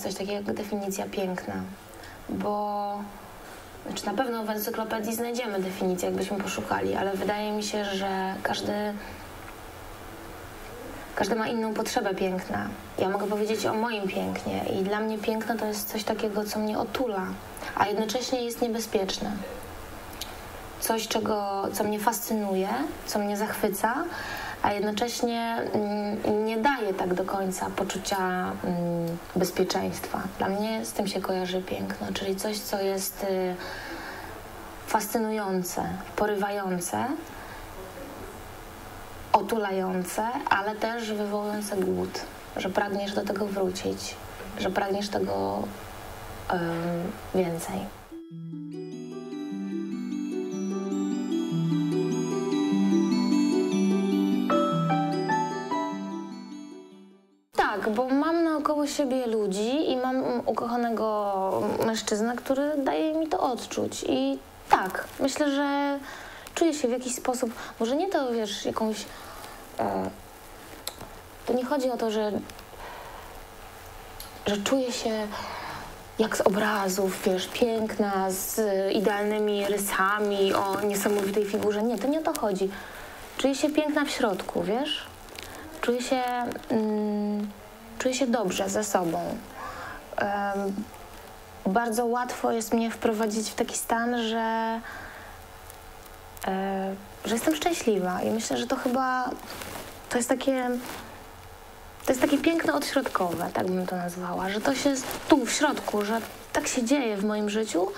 coś takiego jak definicja piękna, bo znaczy na pewno w encyklopedii znajdziemy definicję, jakbyśmy poszukali, ale wydaje mi się, że każdy, każdy ma inną potrzebę piękna. Ja mogę powiedzieć o moim pięknie i dla mnie piękno to jest coś takiego, co mnie otula, a jednocześnie jest niebezpieczne. Coś, czego, co mnie fascynuje, co mnie zachwyca, a jednocześnie mm, tak do końca poczucia mm, bezpieczeństwa. Dla mnie z tym się kojarzy piękno, czyli coś, co jest y, fascynujące, porywające, otulające, ale też wywołujące głód, że pragniesz do tego wrócić, że pragniesz tego więcej. Tak, bo mam naokoło siebie ludzi i mam ukochanego mężczyznę, który daje mi to odczuć. I tak, myślę, że czuję się w jakiś sposób, może nie to, wiesz, jakąś... E, to nie chodzi o to, że, że czuję się jak z obrazów, wiesz, piękna, z idealnymi rysami, o niesamowitej figurze. Nie, to nie o to chodzi. Czuję się piękna w środku, wiesz? Czuję się, mm, czuję się dobrze ze sobą. Bardzo łatwo jest mnie wprowadzić w taki stan, że, e, że jestem szczęśliwa i myślę, że to chyba to jest takie to jest takie piękno odśrodkowe, tak bym to nazwała, że to się tu w środku, że tak się dzieje w moim życiu,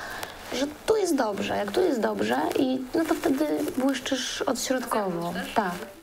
że tu jest dobrze, jak tu jest dobrze i no to wtedy błyszczysz odśrodkowo. Tak.